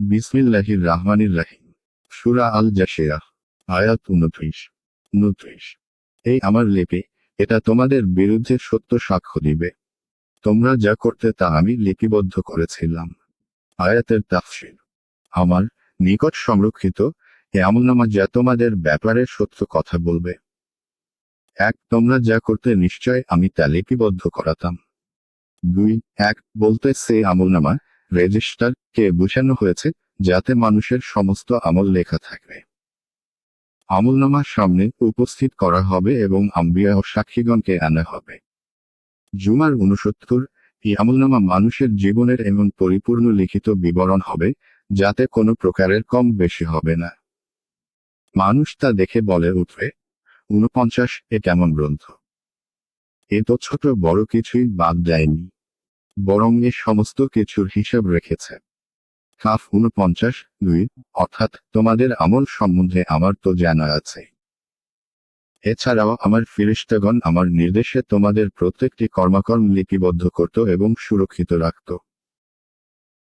বিসমিল্লাহির রাহমানির রাহিম সুরা আল জাসিয়া আয়াত উনত্রিশ উনত্রিশ এই আমার লিপি, এটা তোমাদের বিরুদ্ধে সত্য সাক্ষ্য দিবে। তোমরা যা করতে তা আমি লিপিবদ্ধ করেছিলাম। আয়াতের তাফসির। আমার নিকট সংরক্ষিত এ আমলনামা যা তোমাদের ব্যাপারে সত্য কথা বলবে। এক, তোমরা যা করতে নিশ্চয় আমি তা লিপিবদ্ধ করাতাম। দুই, এক, বলতে সে আমলনামা রেজিস্টার কে বোঝানো হয়েছে যাতে মানুষের সমস্ত আমল লেখা থাকবে। আমলনামা সামনে উপস্থিত করা হবে এবং আম্বিয়া ও সাক্ষীগণকে আনা হবে। জুমার উনসত্তর এই আমলনামা মানুষের জীবনের এমন পরিপূর্ণ লিখিত বিবরণ হবে যাতে কোনো প্রকারের কম বেশি হবে না। মানুষ তা দেখে বলে উঠবে উনপঞ্চাশ এ কেমন গ্রন্থ? এ তো ছোট বড় কিছুই বাদ দেয়নি। বরং এ সমস্ত কিছুর হিসাব রেখেছে। কাফ উনপঞ্চাশ দুই, অর্থাৎ তোমাদের আমল সম্বন্ধে আমার তো জানা আছে। এছাড়াও আমার ফিরিস্তাগণ আমার নির্দেশে তোমাদের প্রত্যেকটি কর্মকর্ম লিপিবদ্ধ করত এবং সুরক্ষিত রাখত।